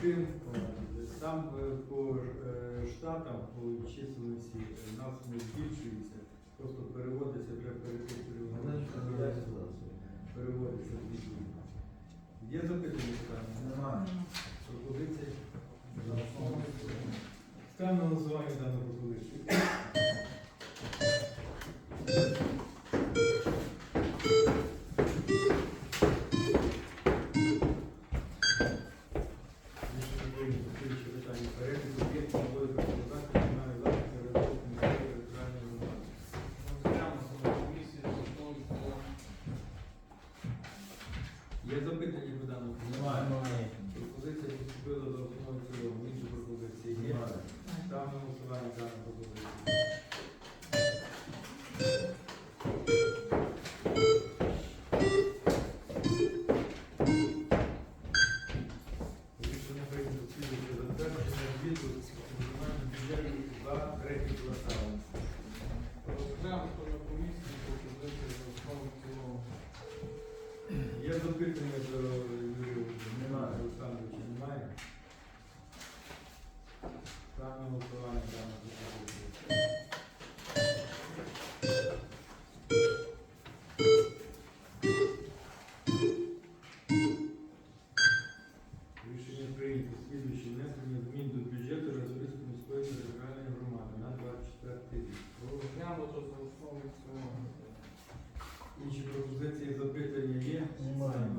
тим, там е, по е, штатам, по численності е, нас не збільшується, просто переводиться для перед переводиться. Є запитання? Немає. Пропозиції? Ставимо на голосування дану пропозицію. Yes,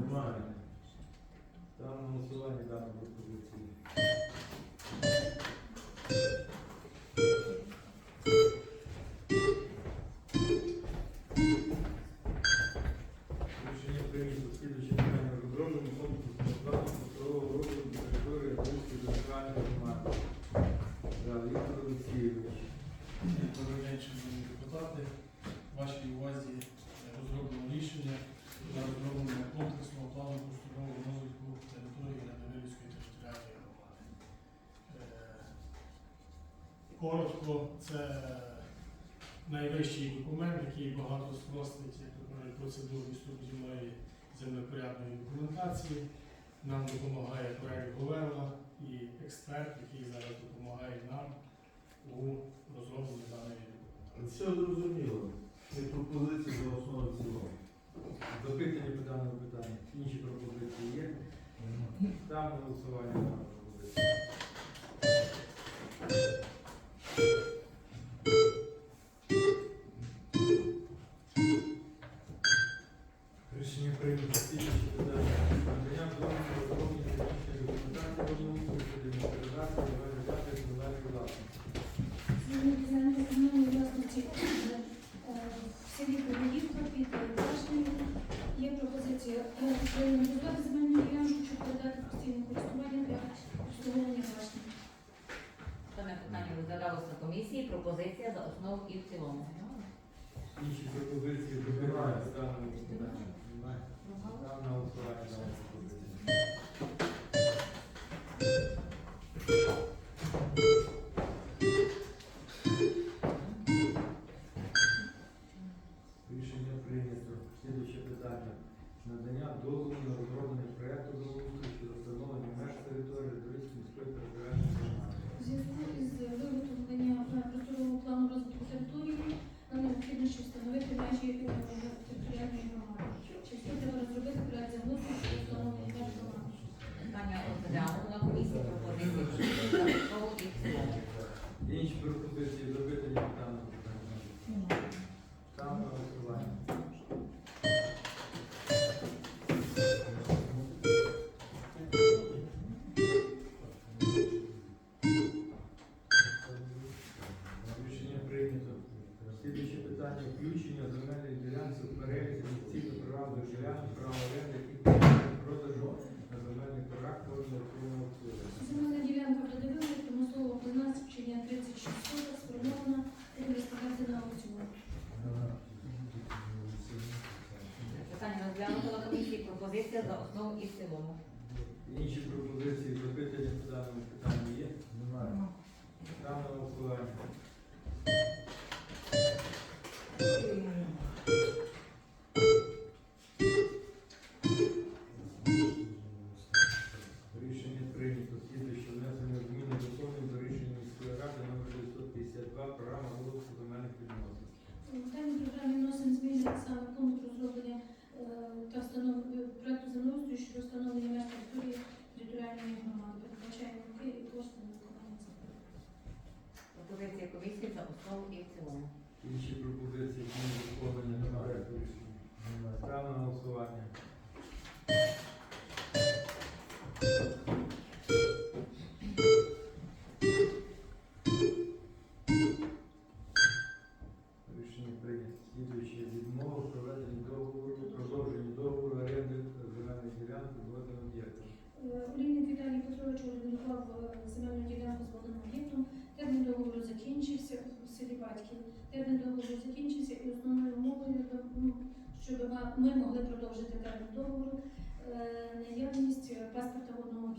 humana. Então, não sou ainda no grupo коротко, це найвищий документ, який багато спростить процедуру містобудівної землепорядної документації. Нам допомагає проект Говерла і експерт, який зараз допомагає нам у розробленні даної документації. Це зрозуміло. Це пропозиції за основу цілого. Запитання по даному питанню. Інші пропозиції є. Там голосування. Thank you. комісії пропозиція за основу і в цілому. Інші пропозиції добирають, стану на голосування. ділянок права оренди, які продажу на земельних торгах нерухомого активу. Земельна ділянка продавили, промислова призначення 36 соток, сформована і реєстрація на аукціон. Питання розглянуто на комісії, пропозиція за основу і в цілому. Інші пропозиції, запитання по даному питанню є? Немає. Даного голосування. Інші пропозиції, які не враховані, немає. Ставимо на голосування.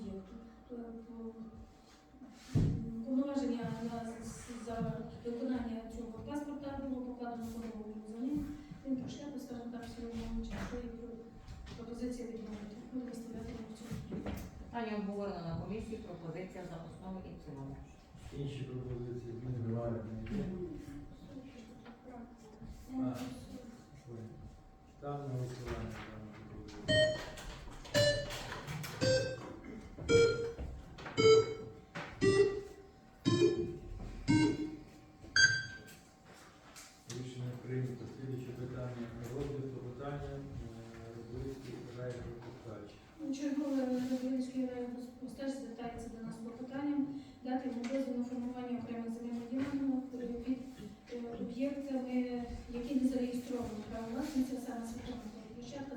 Об'єкту. Е, Повноваження на за виконання цього паспорта було покладено за ним. Він пройшов, скажімо так, в своєму часу і про- пропозиція відмовити. Ну, виставляти на цьому. Питання обговорено на комісії, пропозиція за основу і в цілому. Інші пропозиції немає. Питання розгляд питання Рублівський райпортач. Чергове Радивильський район звертається до нас по питанням дати йому дозвіл на формування окремих земельних ділянок під е, об'єктами, які не зареєстровані право власниці, саме світова площадка,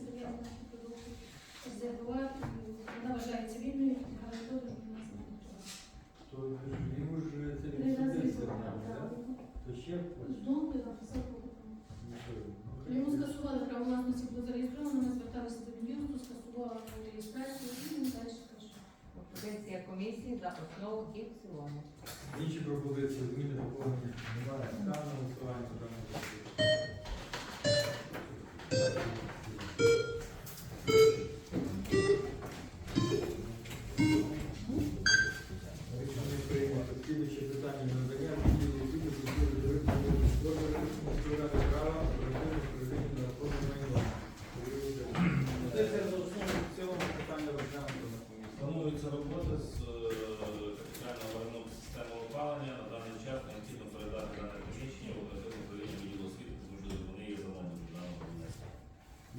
зберігання наших продуктів, резервуар, вона вважається вільною, але нас не То йому ж це Три так, так? То ще? Знову Йому скасували право власності, було зареєстровано, ми зверталися до Мін'юсту, скасувала реєстрацію, і він далі каже. Пропозиція комісії за основу і в цілому. Інші пропозиції, зміни доповнення немає. Ставлю на голосування дану пропозицію.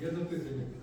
Є запитання по